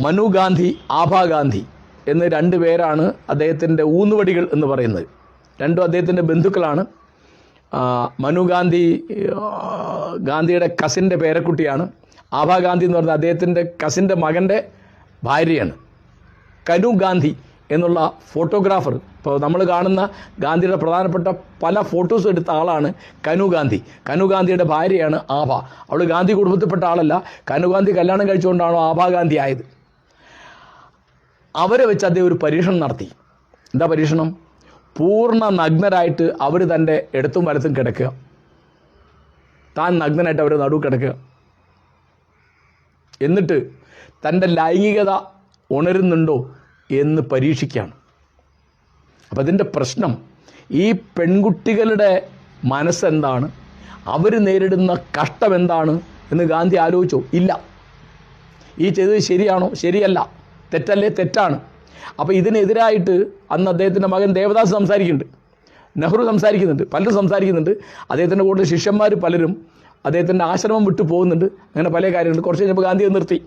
മനു ഗാന്ധി ആഭ ഗാന്ധി എന്ന് രണ്ട് പേരാണ് അദ്ദേഹത്തിന്റെ ഊന്നുവടികൾ എന്ന് പറയുന്നത്. രണ്ടും അദ്ദേഹത്തിന്റെ ബന്ധുക്കളാണ്. മനു ഗാന്ധി ഗാന്ധിയുടെ കസിന്റെ പേരക്കുട്ടിയാണ്. ആഭ ഗാന്ധി എന്ന് പറഞ്ഞാൽ അദ്ദേഹത്തിന്റെ കസിന്റെ മകന്റെ ഭാര്യയാണ്. കനു ഗാന്ധി എന്നുള്ള ഫോട്ടോഗ്രാഫർ ഇപ്പോൾ നമ്മൾ കാണുന്ന ഗാന്ധിയുടെ പ്രധാനപ്പെട്ട പല ഫോട്ടോസ് എടുത്ത ആളാണ് കനു ഗാന്ധി. കനു ഗാന്ധിയുടെ ഭാര്യയാണ് ആഭ. അവൾ ഗാന്ധി കുടുംബത്തിൽപ്പെട്ട ആളല്ല. കനു ഗാന്ധി കല്യാണം കഴിച്ചുകൊണ്ടാണോ ആഭ ഗാന്ധി ആയത്? അവരെ വെച്ച് അദ്ദേഹം ഒരു പരീക്ഷണം നടത്തി. എന്താ പരീക്ഷണം? പൂർണ നഗ്നരായിട്ട് അവർ തന്റെ ഇടത്തും വലത്തും കിടക്കുക. താൻ നഗ്നനായിട്ട് അവർ നടുവ് കിടക്കുക. എന്നിട്ട് തന്റെ ലൈംഗികത ഉണരുന്നുണ്ടോ എന്ന് പരീക്ഷിക്കുകയാണ്. അപ്പം അതിന്റെ പ്രശ്നം ഈ പെൺകുട്ടികളുടെ മനസ്സെന്താണ്? അവർ നേരിടുന്ന കഷ്ടം എന്താണ്? എന്ന് ഗാന്ധി ആലോചിച്ചോ? ഇല്ല. ഈ ചെയ്തത് ശരിയാണോ? ശരിയല്ല. തെറ്റല്ലേ? തെറ്റാണ്. അപ്പോൾ ഇതിനെതിരായിട്ട് അന്ന് അദ്ദേഹത്തിന്റെ മകൻ ദേവദാസ് സംസാരിക്കുന്നുണ്ട്. നെഹ്റു സംസാരിക്കുന്നുണ്ട്. പലരും സംസാരിക്കുന്നുണ്ട്. അദ്ദേഹത്തിന്റെ കൂടെ ശിഷ്യന്മാർ പലരും അദ്ദേഹത്തിന്റെ ആശ്രമം വിട്ടു പോകുന്നുണ്ട്. അങ്ങനെ പല കാര്യങ്ങളുണ്ട്. കുറച്ച് കഴിഞ്ഞപ്പോൾ ഗാന്ധിയെ നിർത്തി.